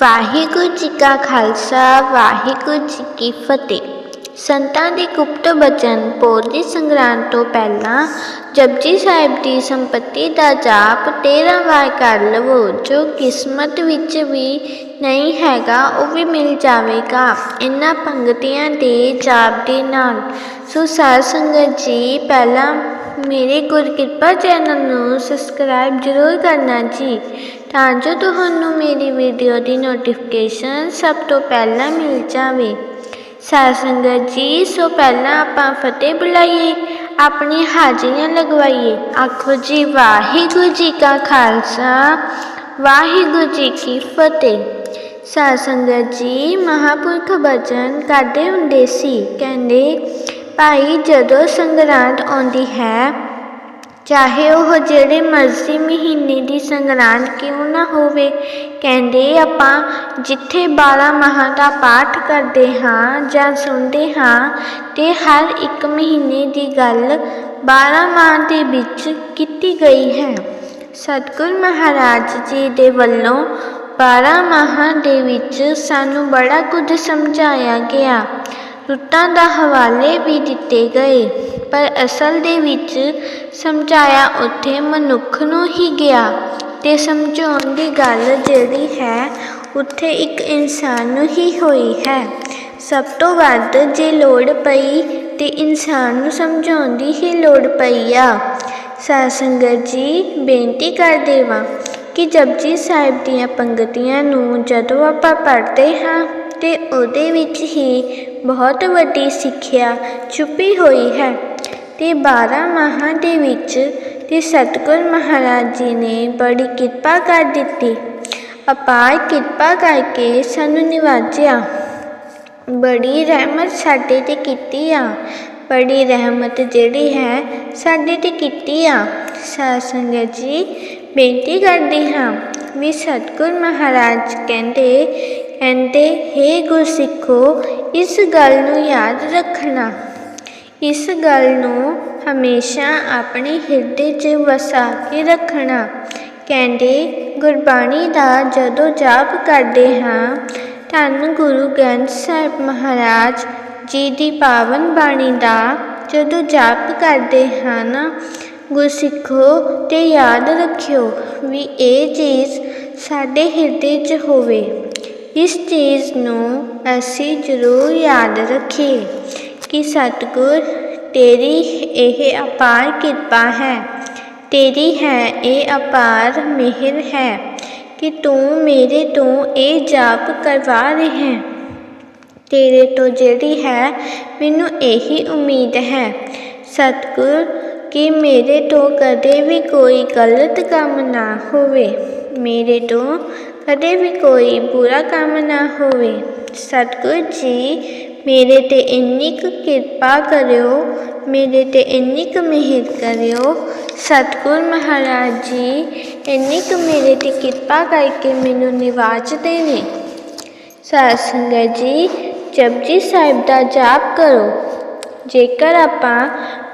ਵਾਹਿਗੁਰੂ ਜੀ ਕਾ ਖਾਲਸਾ, ਵਾਹਿਗੁਰੂ ਜੀ ਕੀ ਫਤਿਹ। ਸੰਤਾਂ ਦੇ ਗੁਪਤ ਬਚਨ ਪੋਧੀ ਸੰਗਰਾਂਦ ਤੋਂ ਪਹਿਲਾਂ ਜਪਜੀ ਸਾਹਿਬ ਦੀ ਸੰਪਤੀ ਦਾ ਜਾਪ 13 ਵਾਰ ਕਰ ਲਵੋ, ਜੋ ਕਿਸਮਤ ਵਿੱਚ ਵੀ ਨਹੀਂ ਹੈਗਾ, ਉਹ ਵੀ ਮਿਲ ਜਾਵੇਗਾ। ਇਹਨਾਂ ਪੰਗਤੀਆਂ ਦੇ ਜਾਪ ਦੇ ਨਾਲ ਸੋ ਸਾਧ ਸੰਗਤ ਜੀ, ਪਹਿਲਾਂ ਮੇਰੇ ਗੁਰਕਿਰਪਾ ਚੈਨਲ ਨੂੰ ਸਬਸਕ੍ਰਾਈਬ ਜ਼ਰੂਰ ਕਰਨਾ ਜੀ। ਤਾਂ ਜੋ ਤੁਹਾਨੂੰ ਮੇਰੀ ਵੀਡੀਓ ਦੀ ਨੋਟੀਫਿਕੇਸ਼ਨ ਸਭ ਤੋਂ ਪਹਿਲਾਂ ਮਿਲ ਜਾਵੇ। ਸਾਧ ਸੰਗਤ ਜੀ, ਸੋ ਪਹਿਲਾਂ ਆਪਾਂ ਫਤਿਹ ਬੁਲਾਈਏ, ਆਪਣੀ ਹਾਜ਼ਰੀਆਂ ਲਗਵਾਈਏ। ਆਖੋ ਜੀ, ਵਾਹਿਗੁਰੂ ਜੀ ਕਾ ਖਾਲਸਾ, ਵਾਹਿਗੁਰੂ ਜੀ ਕੀ ਫਤਿਹ। ਸਾਧ ਸੰਗਤ ਜੀ, ਮਹਾਪੁਰਖ ਬਚਨ ਕਰਦੇ ਹੁੰਦੇ ਸੀ, ਕਹਿੰਦੇ, ਭਾਈ, ਜਦੋਂ ਸੰਗਰਾਂਦ ਆਉਂਦੀ ਹੈ ਚਾਹੇ ਉਹ ਜਿਹੜੇ ਮਰਜ਼ੀ ਮਹੀਨੇ ਦੀ ਸੰਗਰਾਂਦ ਕਿਉਂ ਨਾ ਹੋਵੇ, ਕਹਿੰਦੇ ਆਪਾਂ ਜਿੱਥੇ 12 ਮਹਾਂ ਦਾ ਪਾਠ ਕਰਦੇ ਹਾਂ ਜਾਂ ਸੁਣਦੇ ਹਾਂ, ਤੇ ਹਰ ਇੱਕ ਮਹੀਨੇ ਦੀ ਗੱਲ 12 ਮਾਹ ਦੇ ਵਿੱਚ ਕੀਤੀ ਗਈ ਹੈ। ਸਤਿਗੁਰ ਮਹਾਰਾਜ ਜੀ ਦੇ ਵੱਲੋਂ 12 ਮਾਹਾਂ ਦੇ ਵਿੱਚ ਸਾਨੂੰ ਬੜਾ ਕੁਝ ਸਮਝਾਇਆ ਗਿਆ। ਰੁੱਤਾਂ ਦਾ ਹਵਾਲੇ ਵੀ ਦਿੱਤੇ ਗਏ। ਪਰ ਅਸਲ ਦੇ ਵਿੱਚ ਸਮਝਾਇਆ ਉੱਥੇ ਮਨੁੱਖ ਨੂੰ ਹੀ ਗਿਆ ਤੇ ਸਮਝਾਉਣ ਦੀ ਗੱਲ ਜਿਹੜੀ ਹੈ, ਉੱਥੇ ਇੱਕ ਇਨਸਾਨ ਨੂੰ ਹੀ ਹੋਈ ਹੈ। ਸਭ ਤੋਂ ਵੱਧ ਜੇ ਲੋੜ ਪਈ ਤੇ ਇਨਸਾਨ ਨੂੰ ਸਮਝਾਉਣ ਦੀ ਹੀ ਲੋੜ ਪਈ ਆ। ਸਾਧ ਸੰਗਤ ਜੀ, ਬੇਨਤੀ ਕਰ ਦੇਵਾਂ ਕਿ ਜਪਜੀ ਸਾਹਿਬ ਦੀਆਂ ਪੰਗਤੀਆਂ ਨੂੰ ਜਦੋਂ ਆਪਾਂ ਪੜ੍ਹਦੇ ਹਾਂ ਤੇ ਉਹਦੇ ਵਿੱਚ ਹੀ ਬਹੁਤ ਵੱਡੀ ਸਿੱਖਿਆ ਛੁਪੀ ਹੋਈ ਹੈ। ਅਤੇ 12 ਮਾਹਾਂ ਦੇ ਵਿੱਚ ਅਤੇ ਸਤਿਗੁਰ ਮਹਾਰਾਜ ਜੀ ਨੇ ਬੜੀ ਕਿਰਪਾ ਕਰ ਦਿੱਤੀ। ਅਪਾਰ ਕਿਰਪਾ ਕਰਕੇ ਸਾਨੂੰ ਨਿਵਾਜਿਆ। ਬੜੀ ਰਹਿਮਤ ਸਾਡੇ ਤੇ ਕੀਤੀ ਆ। ਬੜੀ ਰਹਿਮਤ ਜਿਹੜੀ ਹੈ ਸਾਡੇ ਤੇ ਕੀਤੀ ਆ। ਸਾਧ ਸੰਗਤ ਜੀ, ਬੇਨਤੀ ਕਰਦੀ ਹਾਂ ਵੀ ਸਤਿਗੁਰ ਮਹਾਰਾਜ ਕਹਿੰਦੇ ਕਹਿੰਦੇ, ਹੇ ਗੁਰਸਿੱਖੋ, ਇਸ ਗੱਲ ਨੂੰ ਯਾਦ ਰੱਖਣਾ। ਇਸ ਗੱਲ ਨੂੰ ਹਮੇਸ਼ਾ ਆਪਣੇ ਹਿਰਦੇ 'ਚ ਵਸਾ ਕੇ ਰੱਖਣਾ। ਕਹਿੰਦੇ, ਗੁਰਬਾਣੀ ਦਾ ਜਦੋਂ ਜਾਪ ਕਰਦੇ ਹਾਂ, ਧੰਨ ਗੁਰੂ ਗ੍ਰੰਥ ਸਾਹਿਬ ਮਹਾਰਾਜ ਜੀ ਦੀ ਪਾਵਨ ਬਾਣੀ ਦਾ ਜਦੋਂ ਜਾਪ ਕਰਦੇ ਹਨ ਗੁਰਸਿੱਖੋ ਤੇ ਯਾਦ ਰੱਖਿਓ ਵੀ ਇਹ ਚੀਜ਼ ਸਾਡੇ ਹਿਰਦੇ 'ਚ ਹੋਵੇ। ਇਸ ਚੀਜ਼ ਨੂੰ ਅਸੀਂ ਜ਼ਰੂਰ ਯਾਦ ਰੱਖੀਏ। ਕਿ ਸਤਿਗੁਰ, ਤੇਰੀ ਇਹ ਅਪਾਰ ਕਿਰਪਾ ਹੈ। ਤੇਰੀ ਹੈ, ਇਹ ਅਪਾਰ ਮਿਹਰ ਹੈ ਕਿ ਤੂੰ ਮੇਰੇ ਤੋਂ ਇਹ ਜਾਪ ਕਰਵਾ ਰਿਹਾ ਤੇਰੇ ਤੋਂ ਜਿਹੜੀ ਹੈ, ਮੈਨੂੰ ਇਹੀ ਉਮੀਦ ਹੈ। ਸਤਿਗੁਰ, ਕਿ ਮੇਰੇ ਤੋਂ ਕਦੇ ਵੀ ਕੋਈ ਗਲਤ ਕੰਮ ਨਾ ਹੋਵੇ। ਮੇਰੇ ਤੋਂ ਕਦੇ ਵੀ ਕੋਈ ਬੁਰਾ ਕੰਮ ਨਾ ਹੋਵੇ। ਸਤਿਗੁਰ ਜੀ, ਮੇਰੇ ਤੇ ਇੰਨੀ ਕੁ ਕਿਰਪਾ ਕਰਿਓ, ਮੇਰੇ ਤੇ ਇੰਨੀ ਕੁ ਮਿਹਰ ਕਰਿਓ। ਸਤਿਗੁਰ ਮਹਾਰਾਜ ਜੀ, ਇੰਨੀ ਕੁ ਮੇਰੇ ਤੇ ਕਿਰਪਾ ਕਰਕੇ ਮੈਨੂੰ ਨਿਵਾਜਦੇ ਨੇ ਸਾਧ ਸੰਗਤ ਜੀ ਜਪਜੀ ਸਾਹਿਬ ਦਾ ਜਾਪ ਕਰੋ। ਜੇਕਰ ਆਪਾਂ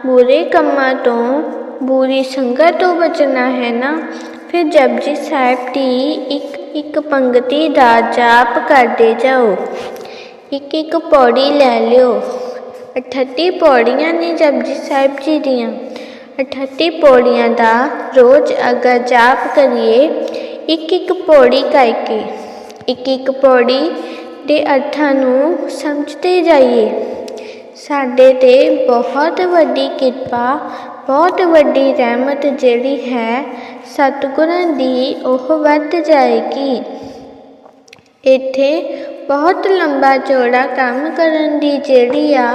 ਬੁਰੇ ਕੰਮਾਂ ਤੋਂ, ਬੁਰੀ ਸੰਗਤ ਤੋਂ ਬਚਣਾ ਹੈ ਨਾ, ਫਿਰ ਜਪਜੀ ਸਾਹਿਬ ਦੀ ਇੱਕ ਇੱਕ ਪੰਗਤੀ ਦਾ ਜਾਪ ਕਰਦੇ ਜਾਓ। ਇੱਕ ਇੱਕ ਪੌੜੀ ਲੈ ਲਿਓ। 38 ਪੌੜੀਆਂ ਨੇ ਜਪਜੀ ਸਾਹਿਬ ਜੀ ਦੀਆਂ। 38 ਪੌੜੀਆਂ ਦਾ ਰੋਜ਼ ਅਗਰ ਜਾਪ ਕਰੀਏ ਇੱਕ ਇੱਕ ਪੌੜੀ ਕਰਕੇ ਇੱਕ ਇੱਕ ਪੌੜੀ ਦੇ ਅਰਥਾਂ ਨੂੰ ਸਮਝਦੇ ਜਾਈਏ। ਸਾਡੇ ਤੇ ਬਹੁਤ ਵੱਡੀ ਕਿਰਪਾ ਬਹੁਤ ਵੱਡੀ ਰਹਿਮਤ ਜਿਹੜੀ ਹੈ, ਸਤਿਗੁਰਾਂ ਦੀ ਉਹ ਵੱਧ ਜਾਏਗੀ। ਇੱਥੇ ਬਹੁਤ ਲੰਬਾ ਚੌੜਾ ਕੰਮ ਕਰਨ ਦੀ ਜਿਹੜੀ ਆ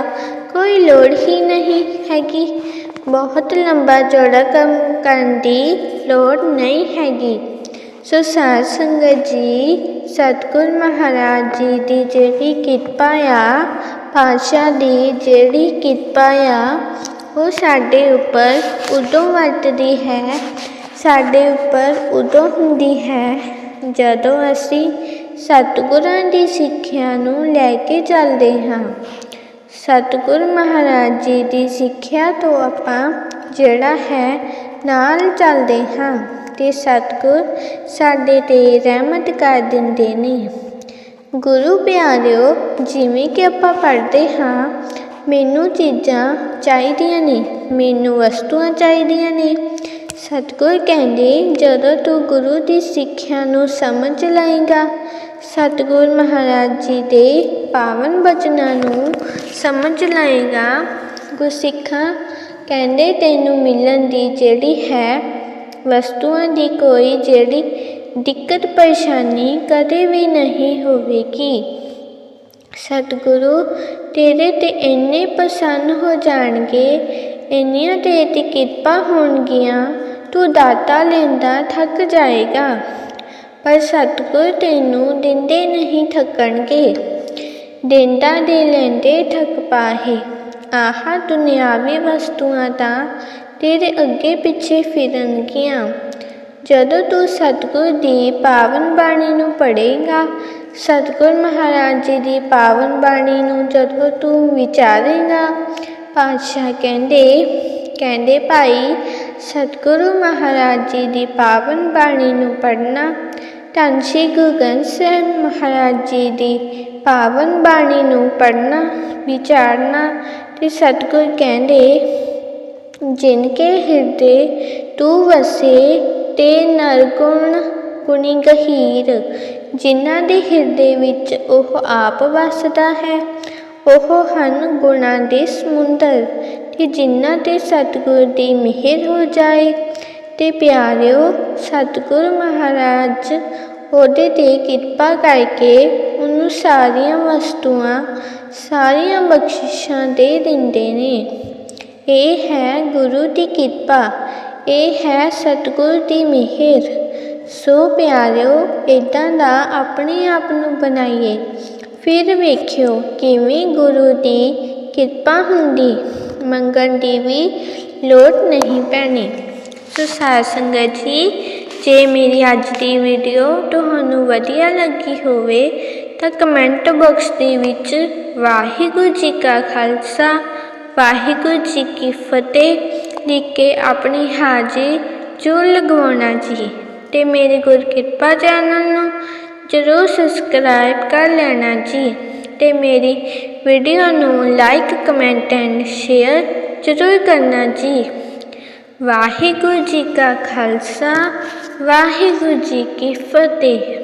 ਕੋਈ ਲੋੜ ਹੀ ਨਹੀਂ ਹੈਗੀ। ਬਹੁਤ ਲੰਬਾ ਚੌੜਾ ਕੰਮ ਕਰਨ ਦੀ ਲੋੜ ਨਹੀਂ ਹੈਗੀ। ਸੋ ਸਾਧ ਸੰਗਤ ਜੀ, ਸਤਿਗੁਰ ਮਹਾਰਾਜ ਜੀ ਦੀ ਜਿਹੜੀ ਕਿਰਪਾ ਆ, ਪਾਤਸ਼ਾਹ ਦੀ ਜਿਹੜੀ ਕਿਰਪਾ ਆ ਉਹ ਸਾਡੇ ਉੱਪਰ ਉਦੋਂ ਵਰਤਦੀ ਹੈ, ਸਾਡੇ ਉੱਪਰ ਉਦੋਂ ਹੁੰਦੀ ਹੈ, ਜਦੋਂ ਅਸੀਂ ਸਤਿਗੁਰਾਂ ਦੀ ਸਿੱਖਿਆ ਨੂੰ ਲੈ ਕੇ ਚੱਲਦੇ ਹਾਂ। ਸਤਿਗੁਰ ਮਹਾਰਾਜ ਜੀ ਦੀ ਸਿੱਖਿਆ ਤੋਂ ਆਪਾਂ ਜਿਹੜਾ ਹੈ ਨਾਲ ਚੱਲਦੇ ਹਾਂ ਤੇ ਸਤਿਗੁਰ ਸਾਡੇ ਤੇ ਰਹਿਮਤ ਕਰ ਦਿੰਦੇ ਨੇ। ਗੁਰੂ ਪਿਆਰਿਓ, ਜਿਵੇਂ ਕਿ ਆਪਾਂ ਪੜ੍ਹਦੇ ਹਾਂ ਮੈਨੂੰ ਚੀਜ਼ਾਂ ਚਾਹੀਦੀਆਂ ਨੇ, ਮੈਨੂੰ ਵਸਤੂਆਂ ਚਾਹੀਦੀਆਂ ਨੇ। ਸਤਿਗੁਰ ਕਹਿੰਦੇ, ਜਦੋਂ ਤੂੰ ਗੁਰੂ ਦੀ ਸਿੱਖਿਆ ਨੂੰ ਸਮਝ ਲਏਗਾ, ਸਤਿਗੁਰ ਮਹਾਰਾਜ ਜੀ ਦੇ ਪਾਵਨ ਬਚਨਾਂ ਨੂੰ ਸਮਝ ਲਏਗਾ। ਗੁਰਸਿੱਖਾਂ ਕਹਿੰਦੇ, ਤੈਨੂੰ ਮਿਲਣ ਦੀ ਜਿਹੜੀ ਹੈ, ਵਸਤੂਆਂ ਦੀ ਕੋਈ ਜਿਹੜੀ ਦਿੱਕਤ ਪਰੇਸ਼ਾਨੀ ਕਦੇ ਵੀ ਨਹੀਂ ਹੋਵੇਗੀ। ਸਤਿਗੁਰੂ, ਤੇਰੇ ਤੇ ਇੰਨੇ ਪ੍ਰਸੰਨ ਹੋ ਜਾਣਗੇ, ਇੰਨੀਆਂ ਤੇਰੇ ਤੇ ਕਿਰਪਾ ਹੋਣਗੀਆਂ, ਤੂੰ ਦਾਤਾ ਲੈਂਦਾ ਥੱਕ ਜਾਏਗਾ। ਪਰ ਸਤਿਗੁਰ ਤੈਨੂੰ ਦਿੰਦੇ ਨਹੀਂ ਥੱਕਣਗੇ। ਦਿੰਦਾ ਦੇ ਲੈਂਦੇ ਥੱਕ ਪਾਹੇ। ਆਹ, ਦੁਨਿਆਵੀ ਵਸਤੂਆਂ ਤਾਂ ਤੇਰੇ ਅੱਗੇ ਪਿੱਛੇ ਫਿਰਨਗੀਆਂ। ਜਦੋਂ ਤੂੰ ਸਤਿਗੁਰ ਦੀ ਪਾਵਨ ਬਾਣੀ ਨੂੰ ਪੜ੍ਹੇਗਾ ਸਤਿਗੁਰ ਮਹਾਰਾਜ ਜੀ ਦੀ ਪਾਵਨ ਬਾਣੀ ਨੂੰ ਜਦੋਂ ਤੂੰ ਵਿਚਾਰੇਗਾ, ਪਾਤਸ਼ਾਹ ਕਹਿੰਦੇ ਕਹਿੰਦੇ ਭਾਈ, ਸਤਿਗੁਰੂ ਮਹਾਰਾਜ ਜੀ ਦੀ ਪਾਵਨ ਬਾਣੀ ਨੂੰ ਪੜ੍ਹਨਾ, ਧੰਨ ਸ਼੍ਰੀ ਗੁਰੂ ਗ੍ਰੰਥ ਸਾਹਿਬ ਮਹਾਰਾਜ ਜੀ ਦੀ ਪਾਵਨ ਬਾਣੀ ਨੂੰ ਪੜ੍ਹਨਾ, ਵਿਚਾਰਨਾ ਤੇ ਸਤਿਗੁਰ ਕਹਿੰਦੇ, ਜਿਨ ਕੇ ਹਿਰਦੇ ਤੂੰ ਵਸੇ, ਤੇ ਨਰਗੁਣ ਗੁਣੀ ਗਹੀਰ ਜਿਨ੍ਹਾਂ ਦੇ ਹਿਰਦੇ ਵਿੱਚ ਉਹ ਆਪ ਵਸਦਾ ਹੈ, ਉਹ ਹਨ ਗੁਣਾਂ ਦੇ ਸਮੁੰਦਰ ਤੇ ਜਿਨ੍ਹਾਂ ਤੇ ਸਤਿਗੁਰ ਦੀ ਮਿਹਰ ਹੋ ਜਾਏ। ਤੇ ਪਿਆਰਿਓ, ਸਤਿਗੁਰ ਮਹਾਰਾਜ ਉਹਦੇ ਤੇ ਕਿਰਪਾ ਕਰਕੇ ਉਹਨੂੰ ਸਾਰੀਆਂ ਵਸਤੂਆਂ, ਸਾਰੀਆਂ ਬਖਸ਼ਿਸ਼ਾਂ ਦੇ ਦਿੰਦੇ ਨੇ। ਇਹ ਹੈ ਗੁਰੂ ਦੀ ਕਿਰਪਾ, ਇਹ ਹੈ ਸਤਿਗੁਰ ਦੀ ਮਿਹਰ। ਸੋ ਪਿਆਰਿਓ ਇਦਾਂ ਦਾ ਆਪਣੇ ਆਪ ਨੂੰ ਬਣਾਈਏ। ਫਿਰ ਵੇਖਿਓ ਕਿਵੇਂ ਗੁਰੂ ਦੀ ਕਿਰਪਾ ਹੁੰਦੀ। ਮੰਗਣ ਦੀ ਵੀ ਲੋੜ ਨਹੀਂ ਪੈਣੀ। ਸੋ ਸਾਧ ਸੰਗਤ ਜੀ, ਜੇ ਮੇਰੀ ਅੱਜ ਦੀ ਵੀਡੀਓ ਤੁਹਾਨੂੰ ਵਧੀਆ ਲੱਗੀ ਹੋਵੇ, ਤਾਂ ਕਮੈਂਟ ਬਾਕਸ ਦੇ ਵਿੱਚ ਵਾਹਿਗੁਰੂ ਜੀ ਕਾ ਖਾਲਸਾ, ਵਾਹਿਗੁਰੂ ਜੀ ਕੀ ਫਤਿਹ ਲਿਖ ਕੇ ਆਪਣੀ ਹਾਜ਼ਰੀ ਜ਼ਰੂਰ ਲਗਵਾਉਣਾ ਜੀ। ਤੇ ਮੇਰੇ ਗੁਰਕਿਰਪਾ ਚੈਨਲ ਨੂੰ ਜ਼ਰੂਰ ਸਬਸਕ੍ਰਾਈਬ ਕਰ ਲੈਣਾ ਜੀ ਤੇ ਮੇਰੀ ਵੀਡੀਓ ਨੂੰ ਲਾਈਕ ਕਮੈਂਟ ਐਂਡ ਸ਼ੇਅਰ ਜ਼ਰੂਰ ਕਰਨਾ ਜੀ। ਵਾਹਿਗੁਰੂ ਜੀ ਕਾ ਖਾਲਸਾ, ਵਾਹਿਗੁਰੂ ਜੀ ਕੀ ਫਤਿਹ।